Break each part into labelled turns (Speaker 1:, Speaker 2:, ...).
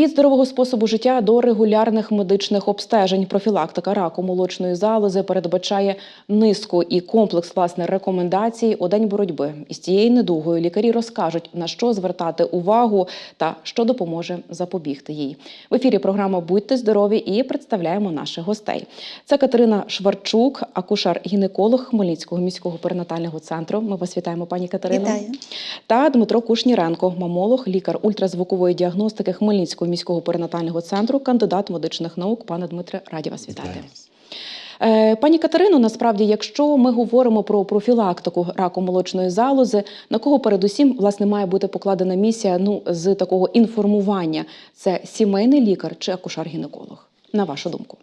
Speaker 1: Від здорового способу життя до регулярних медичних обстежень профілактика раку молочної залози передбачає низку і комплекс власне рекомендацій у день боротьби із цією недугою. Лікарі розкажуть на що звертати увагу та що допоможе запобігти їй. В ефірі програма Будьте здорові і представляємо наших гостей. Це Катерина Шварчук, акушер-гінеколог Хмельницького міського перинатального центру. Ми вас вітаємо, пані Катерино.
Speaker 2: Вітаю.
Speaker 1: Та Дмитро Кушніренко, мамолог, лікар ультразвукової діагностики Хмельницького міського перинатального центру, кандидат медичних наук. Пане Дмитре, раді вас вітати. Е, Пані Катерино, насправді, якщо ми говоримо про профілактику раку молочної залози, на кого передусім власне має бути покладена місія ну з такого інформування? Це сімейний лікар чи акушер-гінеколог? На вашу думку?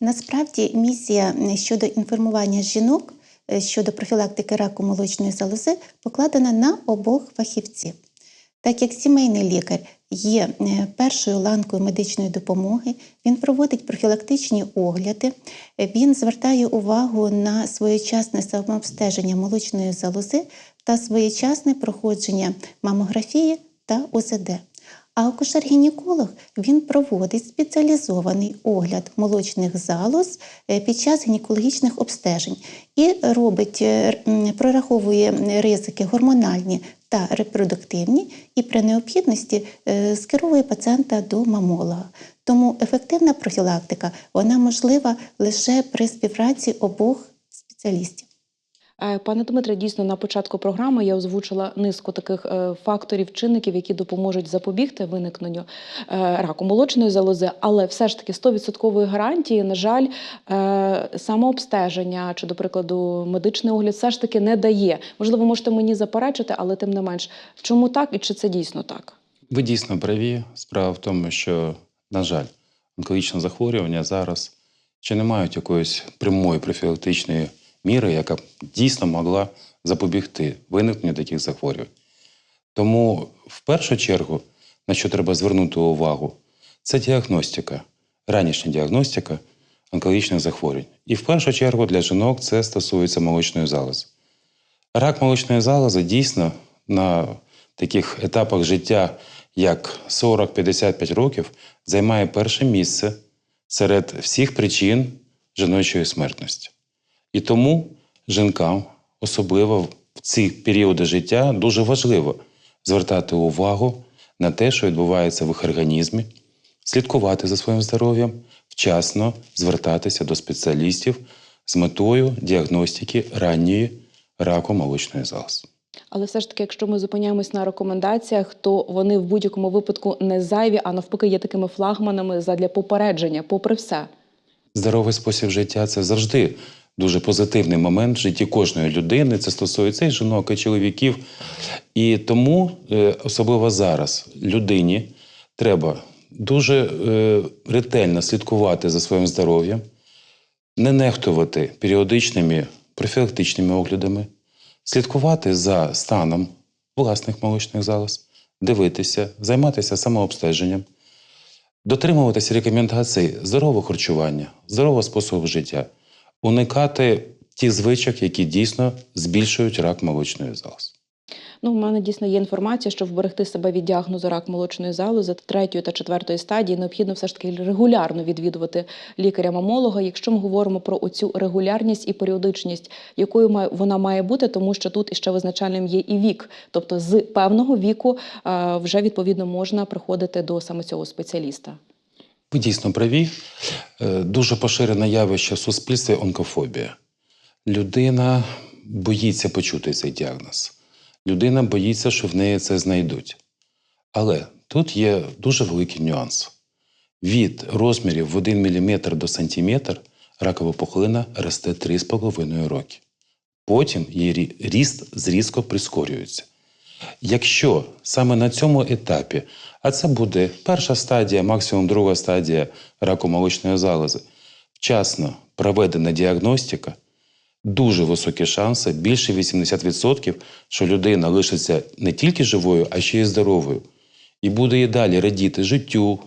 Speaker 2: Насправді місія щодо інформування жінок е, щодо профілактики раку молочної залози покладена на обох фахівців. Так як сімейний лікар є е, першою ланкою медичної допомоги, він проводить профілактичні огляди, він звертає увагу на своєчасне самообстеження молочної залози та своєчасне проходження мамографії та ОЗД. А акушер-гінеколог він проводить спеціалізований огляд молочних залоз е, під час гінекологічних обстежень і робить, е, прораховує ризики гормональні та репродуктивні, і при необхідності е, скеровує пацієнта до мамолога. Тому ефективна профілактика вона можлива лише при співпраці обох спеціалістів.
Speaker 1: Е, Пане Дмитре, дійсно на початку програми я озвучила низку таких е, факторів, чинників, які допоможуть запобігти виникненню е, раку молочної залози, але все ж таки 100% гарантії, на жаль, самообстеження чи, до прикладу, медичний огляд все ж таки не дає. Можливо, можете мені заперечити, але тим не менш, чому так і чи це дійсно так?
Speaker 3: Ви дійсно праві. Справа в тому, що, на жаль, онкологічні захворювання зараз ще не мають якоїсь прямої профілактичної міри, яка дійсно могла запобігти виникненню таких захворювань. Тому, в першу чергу, на що треба звернути увагу, це діагностика, ранішня діагностика онкологічних захворювань. І в першу чергу для жінок це стосується молочної залози. Рак молочної залози дійсно на таких етапах життя, як 40-55 років, займає перше місце серед всіх причин жіночої смертності. І тому жінкам, особливо в ці періоди життя, дуже важливо звертати увагу на те, що відбувається в їх організмі, слідкувати за своїм здоров'ям, вчасно звертатися до спеціалістів з метою діагностики ранньої раку молочної залози.
Speaker 1: Але все ж таки, якщо ми зупиняємось на рекомендаціях, то вони в будь-якому випадку не зайві, а навпаки є такими флагманами задля попередження, попри все.
Speaker 3: Здоровий спосіб життя це завжди дуже позитивний момент в житті кожної людини. Це стосується і жінок, і чоловіків. І тому, е, особливо зараз, людині треба дуже е, ретельно слідкувати за своїм здоров'ям, не нехтувати періодичними профілактичними оглядами, слідкувати за станом власних молочних залоз, дивитися, займатися самообстеженням, дотримуватися рекомендацій здорового харчування, здорового способу життя, уникати ті звичок, які дійсно збільшують рак молочної залози.
Speaker 1: Ну, в мене дійсно є інформація, що вберегти себе від діагнозу рак молочної залози третьої та четвертої стадії необхідно все ж таки регулярно відвідувати лікаря-мамолога. Якщо ми говоримо про оцю регулярність і періодичність, якою вона має бути, тому що тут іще визначальним є і вік. Тобто з певного віку е, вже відповідно можна приходити до саме цього спеціаліста.
Speaker 3: Ви дійсно праві. Е, Дуже поширене явище в суспільстві онкофобія. Людина боїться почути цей діагноз. Людина боїться, що в неї це знайдуть. Але тут є дуже великий нюанс. Від розмірів в 1 мм до сантиметр ракова пухлина росте 3,5 роки. Потім її ріст зрізко прискорюється. Якщо саме на цьому етапі, а це буде перша стадія, максимум друга стадія раку молочної залози, вчасно проведена діагностика, дуже високі шанси, більше 80%, що людина лишиться не тільки живою, а ще й здоровою. І буде і далі радіти життю,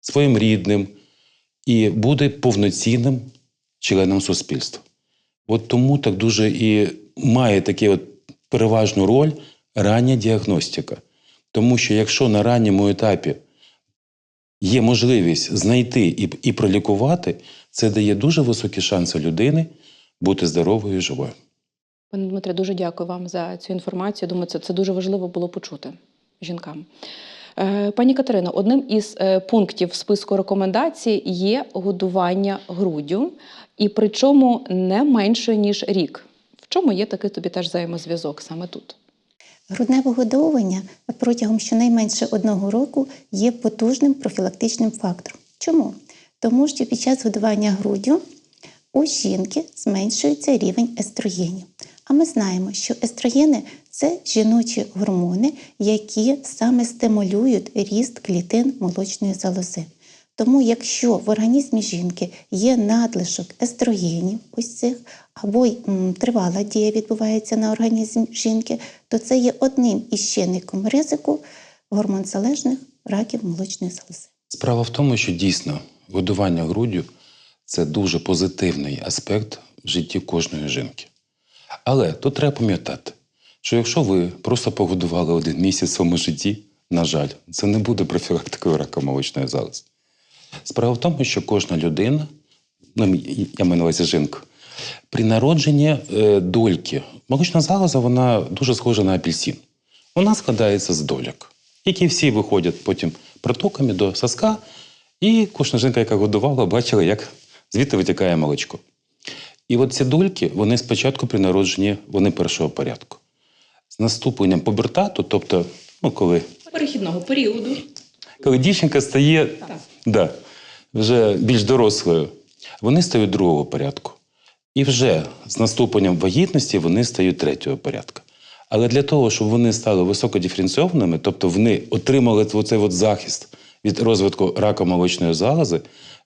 Speaker 3: своїм рідним, і буде повноцінним членом суспільства. От тому так дуже і має таку от переважну роль рання діагностика. Тому що якщо на ранньому етапі є можливість знайти і, і пролікувати, це дає дуже високі шанси людини бути здоровою і живою.
Speaker 1: Пане Дмитре, дуже дякую вам за цю інформацію. Думаю, це, це дуже важливо було почути жінкам. Е, Пані Катерино, одним із е, пунктів списку рекомендацій є годування груддю, і причому не менше ніж рік. В чому є такий тобі теж взаємозв'язок саме тут?
Speaker 2: Грудне вигодовування протягом щонайменше одного року є потужним профілактичним фактором. Чому? Тому що під час годування груддю у жінки зменшується рівень естрогенів. А ми знаємо, що естрогени це жіночі гормони, які саме стимулюють ріст клітин молочної залози. Тому, якщо в організмі жінки є надлишок естрогенів, ось цих, або й тривала дія відбувається на організм жінки, то це є одним із чинником ризику гормонзалежних раків молочної залози.
Speaker 3: Справа в тому, що дійсно годування груддю це дуже позитивний аспект в житті кожної жінки. Але тут треба пам'ятати, що якщо ви просто погодували один місяць в своєму житті, на жаль, це не буде профілактикою рака молочної залози. Справа в тому, що кожна людина, ну, я маю на увазі жінка, при народженні е, дольки, молочна залоза вона дуже схожа на апельсин. Вона складається з дольок, які всі виходять потім протоками до соска, і кожна жінка, яка годувала, бачила, як звідти витікає молочко. І от ці дольки, вони спочатку при народженні вони першого порядку. З наступленням пубертату, тобто, ну, коли
Speaker 1: Перехідного періоду.
Speaker 3: коли дівчинка стає да, вже більш дорослою, вони стають другого порядку. І вже з наступленням вагітності вони стають третього порядку. Але для того, щоб вони стали високодиференційованими, тобто вони отримали оцей от захист від розвитку рака молочної залози,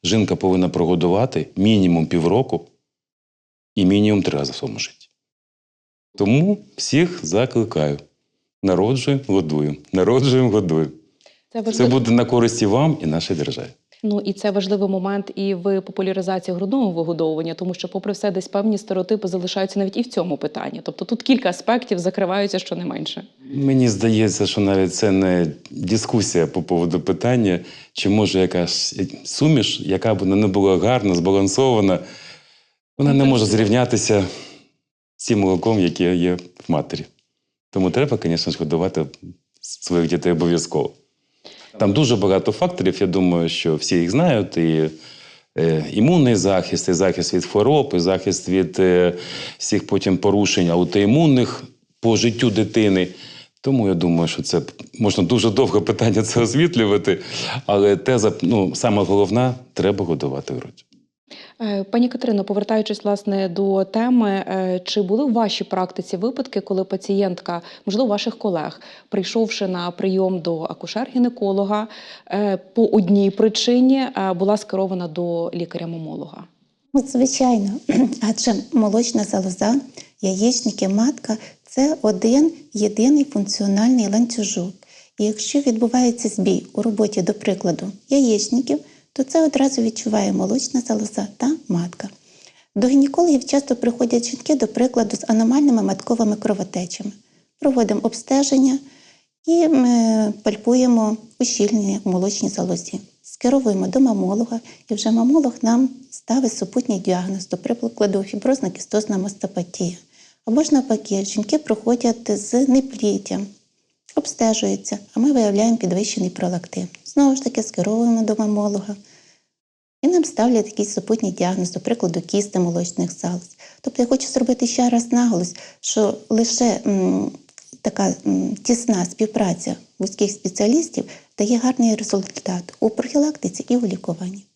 Speaker 3: жінка повинна прогодувати мінімум півроку і мінімум три рази в своєму житті. Тому всіх закликаю: народжуємо, годуємо, народжуємо, годуємо.
Speaker 1: Це
Speaker 3: буде на користь і вам і нашій державі.
Speaker 1: Ну і це важливий момент і в популяризації грудного вигодовування, тому що, попри все, десь певні стереотипи залишаються навіть і в цьому питанні. Тобто тут кілька аспектів закриваються щонайменше.
Speaker 3: Мені здається, що навіть це не дискусія по поводу питання, чи може якась суміш, яка б вона не була гарна, збалансована, вона не може зрівнятися з тим молоком, яке є в матері. Тому треба, звісно ж, годувати своїх дітей обов'язково. Там дуже багато факторів, я думаю, що всі їх знають. І е, імунний захист, і захист від хвороб, і захист від е, всіх потім порушень аутоімунних по життю дитини. Тому я думаю, що це можна дуже довго питання це освітлювати. Але теза, ну, саме головна, треба годувати грудь.
Speaker 1: Е, Пані Катерино, повертаючись власне до теми, е, чи були в вашій практиці випадки, коли пацієнтка, можливо, ваших колег, прийшовши на прийом до акушер-гінеколога, е, по одній причині була скерована до лікаря-мамолога?
Speaker 2: Звичайно, адже молочна залоза, яєчники, матка це один єдиний функціональний ланцюжок. І якщо відбувається збій у роботі, до прикладу, яєчників, то це одразу відчуває молочна залоза та матка. До гінекологів часто приходять жінки, до прикладу, з аномальними матковими кровотечами. Проводимо обстеження і ми пальпуємо ущільнення в молочній залозі. Скеровуємо до мамолога, і вже мамолог нам ставить супутній діагноз, до прикладу, фіброзна кістозна мастопатія. Або ж навпаки, жінки проходять з непліттям, обстежуються, а ми виявляємо підвищений пролактин. Знову ж таки, скеровуємо до мамолога. І нам ставлять якийсь супутній діагноз, до прикладу, кісти молочних залоз. Тобто я хочу зробити ще раз наголос, що лише м, така м, тісна співпраця вузьких спеціалістів дає гарний результат у профілактиці і у лікуванні.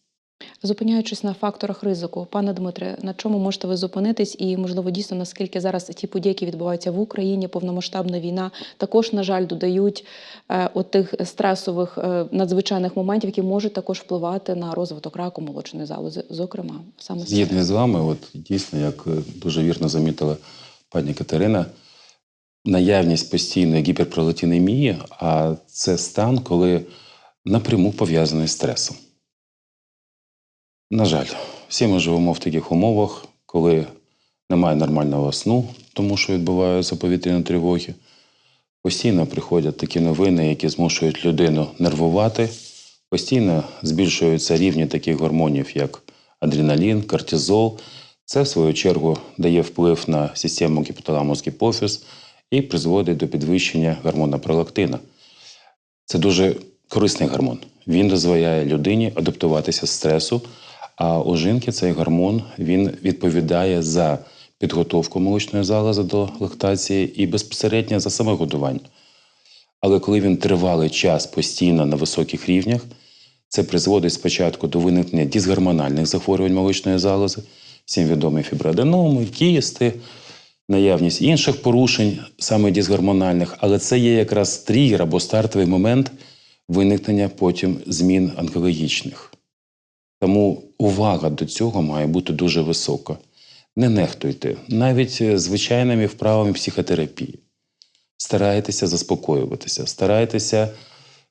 Speaker 1: Зупиняючись на факторах ризику, пане Дмитре, на чому можете ви зупинитись, і можливо дійсно наскільки зараз ті події, які відбуваються в Україні, повномасштабна війна, також на жаль додають е, от тих стресових е, надзвичайних моментів, які можуть також впливати на розвиток раку молочної залози, зокрема саме.
Speaker 3: Згідно з вами, от дійсно, як е, дуже вірно замітила пані Катерина, наявність постійної гіперпролетінемії, а це стан, коли напряму пов'язаний з стресом. На жаль, всі ми живемо в таких умовах, коли немає нормального сну, тому що відбуваються повітряні тривоги. Постійно приходять такі новини, які змушують людину нервувати, Постійно збільшуються рівні таких гормонів, як адреналін, кортизол. Це, в свою чергу, дає вплив на систему гіпоталамус гіпофіз і призводить до підвищення гормону пролактина. Це дуже корисний гормон. Він дозволяє людині адаптуватися стресу. А у жінки цей гормон він відповідає за підготовку молочної залози до лактації і безпосередньо за саме годування. Але коли він тривалий час постійно на високих рівнях, це призводить спочатку до виникнення дисгормональних захворювань молочної залози, всім відомі фіброаденоми, кісти, наявність інших порушень, саме дисгормональних, але це є якраз тригер або стартовий момент виникнення потім змін онкологічних. Тому увага до цього має бути дуже висока. Не нехтуйте навіть е, звичайними вправами психотерапії. Старайтеся заспокоюватися, старайтеся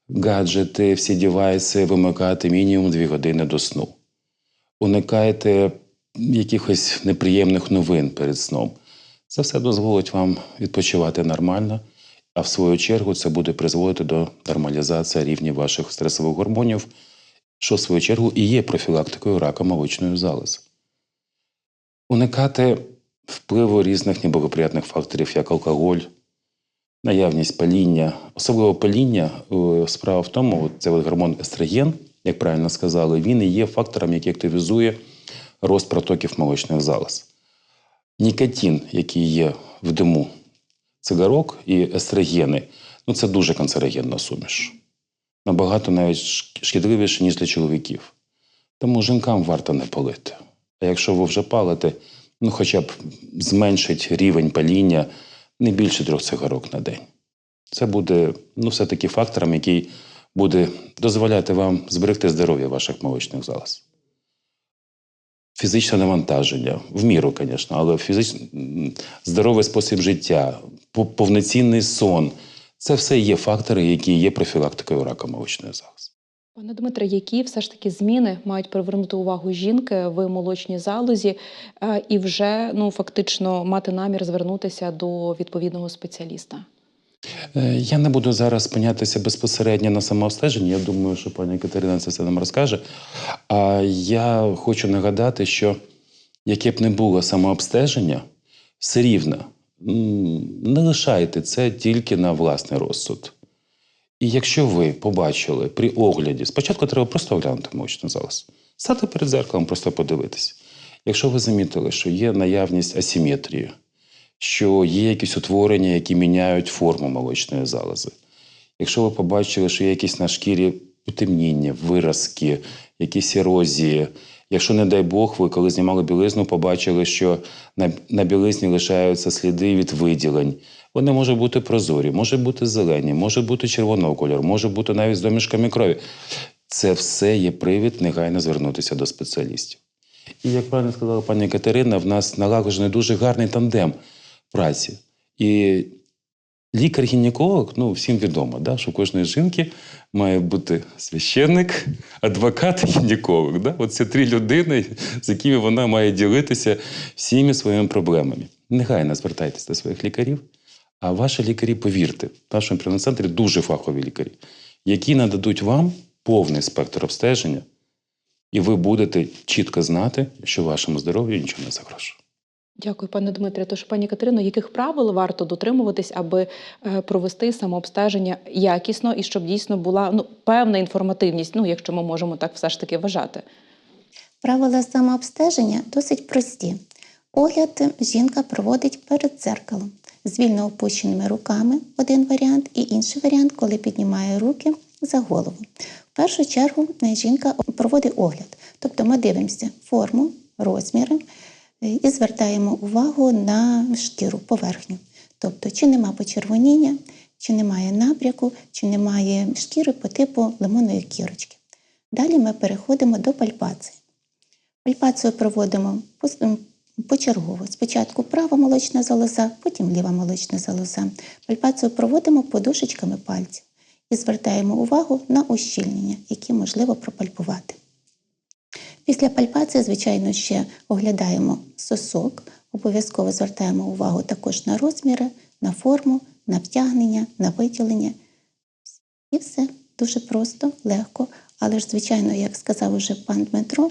Speaker 3: гаджети, всі дівайси вимикати мінімум 2 години до сну. Уникайте якихось неприємних новин перед сном. Це все дозволить вам відпочивати нормально, а в свою чергу це буде призводити до нормалізації рівня ваших стресових гормонів, що в свою чергу і є профілактикою рака молочної залози. Уникати впливу різних неблагоприятних факторів, як алкоголь, наявність паління. Особливо паління, е, справа в тому, це гормон естроген, як правильно сказали, він і є фактором, який активізує рост протоків молочних залоз. Нікотин, який є в диму цигарок і естрогени, ну це дуже канцерогенна суміш. Набагато навіть шкідливіше, ніж для чоловіків. Тому жінкам варто не палити. А якщо ви вже палите, ну хоча б зменшить рівень паління не більше трьох цигарок на день. Це буде ну, все-таки фактором, який буде дозволяти вам зберегти здоров'я ваших молочних залоз. Фізичне навантаження, в міру, звісно, але фізич... здоровий спосіб життя, повноцінний сон це все є фактори, які є профілактикою рака молочної залози.
Speaker 1: Пане Дмитре, які все ж таки зміни мають привернути увагу жінки в молочній залозі е, і вже ну фактично мати намір звернутися до відповідного спеціаліста?
Speaker 3: Е, Я не буду зараз спинятися безпосередньо на самообстеженні. Я думаю, що пані Катерина це все нам розкаже. А я хочу нагадати, що яке б не було самообстеження, все рівно не лишайте це тільки на власний розсуд. І якщо ви побачили при огляді, спочатку треба просто оглянути молочну залоз. Стати перед зеркалом, просто подивитися. Якщо ви замітили, що є наявність асиметрії, що є якісь утворення, які міняють форму молочної залози. Якщо ви побачили, що є якісь на шкірі потемніння, виразки, якісь ерозії, якщо, не дай Бог, ви коли знімали білизну, побачили, що на, на білизні лишаються сліди від виділень. Вони можуть бути прозорі, можуть бути зелені, можуть бути червоного кольору, може бути навіть з домішками крові. Це все є привід негайно звернутися до спеціалістів. І як правильно сказала пані Катерина, в нас налагоджений дуже гарний тандем праці. І лікар-гінеколог, ну, всім відомо, да, що у кожної жінки має бути священник, адвокат, гінеколог. Да? От три людини, з якими вона має ділитися всіми своїми проблемами. Негайно звертайтеся до своїх лікарів. А ваші лікарі, повірте, в нашому прийомному центрі дуже фахові лікарі, які нададуть вам повний спектр обстеження, і ви будете чітко знати, що вашому здоров'ю нічого не загрожує.
Speaker 1: Дякую, пане Дмитре. Тож, пані Катерино, яких правил варто дотримуватись, аби е, провести самообстеження якісно і щоб дійсно була ну певна інформативність, ну якщо ми можемо так все ж таки вважати.
Speaker 2: Правила самообстеження досить прості. Огляд жінка проводить перед дзеркалом з вільно опущеними руками один варіант, і інший варіант, коли піднімає руки за голову. В першу чергу е, жінка проводить огляд, тобто ми дивимося форму, розміри і звертаємо увагу на шкіру, поверхню. Тобто, чи нема почервоніння, чи немає набряку, чи немає шкіри по типу лимонної кірочки. Далі ми переходимо до пальпації. Пальпацію проводимо почергово. Спочатку права молочна залоза, потім ліва молочна залоза. Пальпацію проводимо подушечками пальців і звертаємо увагу на ущільнення, які можливо пропальпувати. Після пальпації, звичайно, ще оглядаємо сосок, обов'язково звертаємо увагу також на розміри, на форму, на втягнення, на виділення. І все дуже просто, легко. Але ж, звичайно, як сказав уже пан Дмитро,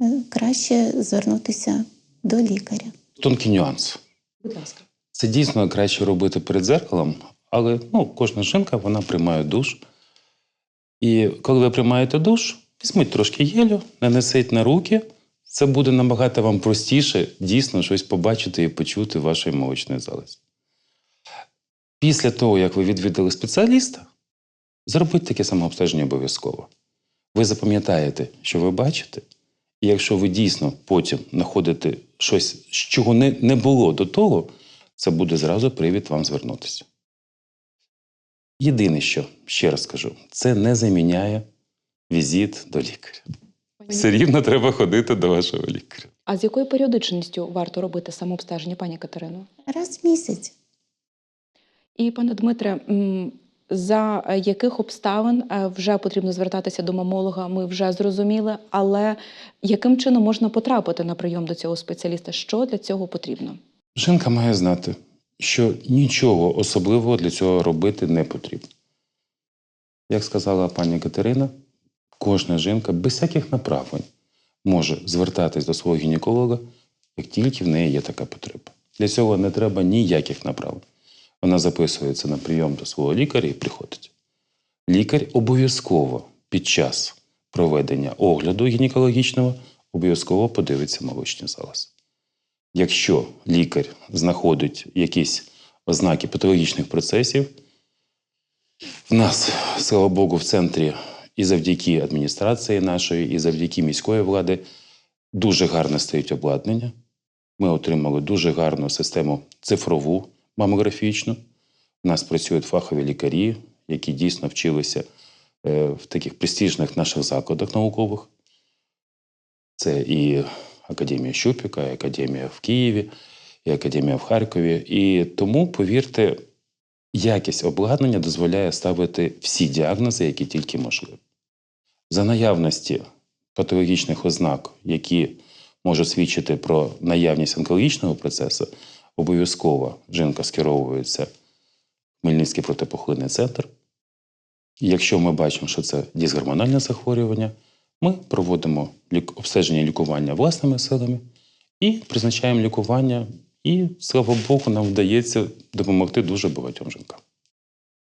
Speaker 2: е, краще звернутися до лікаря.
Speaker 3: Тонкий нюанс.
Speaker 1: Будь ласка.
Speaker 3: Це дійсно краще робити перед зеркалом, але ну, кожна жінка вона приймає душ. І коли ви приймаєте душ, візьміть трошки єлю, нанесіть на руки. Це буде набагато вам простіше дійсно щось побачити і почути в вашій молочній залозі. Після того, як ви відвідали спеціаліста, зробіть таке самообстеження обов'язково. Ви запам'ятаєте, що ви бачите, і якщо ви дійсно потім знаходите щось, чого не, не було до того, це буде зразу привід вам звернутися. Єдине, що ще раз скажу, це не заміняє візит до лікаря. Все рівно треба ходити до вашого лікаря.
Speaker 1: А з якою періодичністю варто робити самообстеження, пані Катерино?
Speaker 2: Раз в місяць.
Speaker 1: І пане Дмитре, за е, яких обставин е, вже потрібно звертатися до мамолога, ми вже зрозуміли. Але яким чином можна потрапити на прийом до цього спеціаліста? Що для цього потрібно?
Speaker 3: Жінка має знати, що нічого особливого для цього робити не потрібно. Як сказала пані Катерина, кожна жінка без всяких направлень може звертатись до свого гінеколога, як тільки в неї є така потреба. Для цього не треба ніяких направлень. Вона записується на прийом до свого лікаря і приходить. Лікар обов'язково під час проведення огляду гінекологічного обов'язково подивиться молочні залози. Якщо лікар знаходить якісь ознаки патологічних процесів, в нас, слава Богу, в центрі і завдяки адміністрації нашої, і завдяки міської влади дуже гарне стоїть обладнання. Ми отримали дуже гарну систему цифрову мамографічну. У нас працюють фахові лікарі, які дійсно вчилися е, в таких престижних наших закладах наукових. Це і Академія Щупіка, і Академія в Києві, і Академія в Харкові. І тому, повірте, якість обладнання дозволяє ставити всі діагнози, які тільки можливі. За наявності патологічних ознак, які можуть свідчити про наявність онкологічного процесу, обов'язково жінка скеровується в Хмельницький протипухлинний центр. Якщо ми бачимо, що це дисгормональне захворювання, ми проводимо обстеження лікування власними силами і призначаємо лікування. І, слава Богу, нам вдається допомогти дуже багатьом жінкам.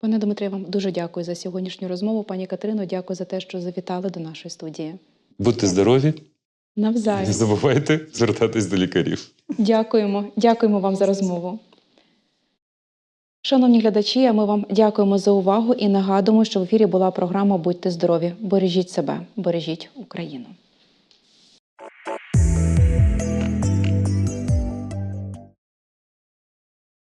Speaker 1: Пане Дмитре, вам дуже дякую за сьогоднішню розмову. Пані Катерино, дякую за те, що завітали до нашої студії.
Speaker 3: Будьте здорові, не забувайте звертатись до лікарів.
Speaker 1: Дякуємо, дякуємо вам за розмову. Шановні глядачі, а ми вам дякуємо за увагу і нагадуємо, що в ефірі була програма Будьте здорові! Бережіть себе, бережіть Україну.